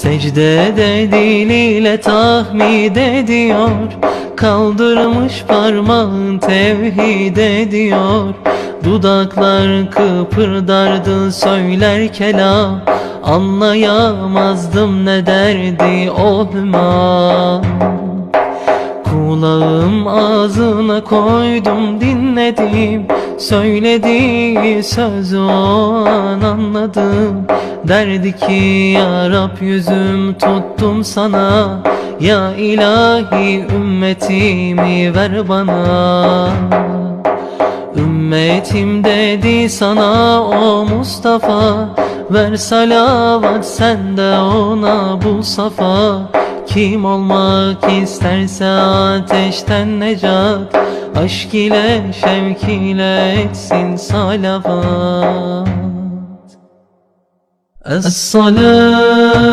Secdede diliyle tahmid ediyor Kaldırmış parmağın tevhid ediyor Dudaklar kıpırdardı söyler kelam Anlayamazdım ne derdi o hüman Kulağım ağzına koydum dinledim. Söylediği sözü o an anladım. Derdi ki ya yüzüm tuttum sana. Ya ilahi ümmetimi ver bana. Ümmetim dedi sana o Mustafa Ver salavat sen de ona bu safa Kim olmak isterse ateşten necat Aşk ile şevk ile etsin salavat. Es-salat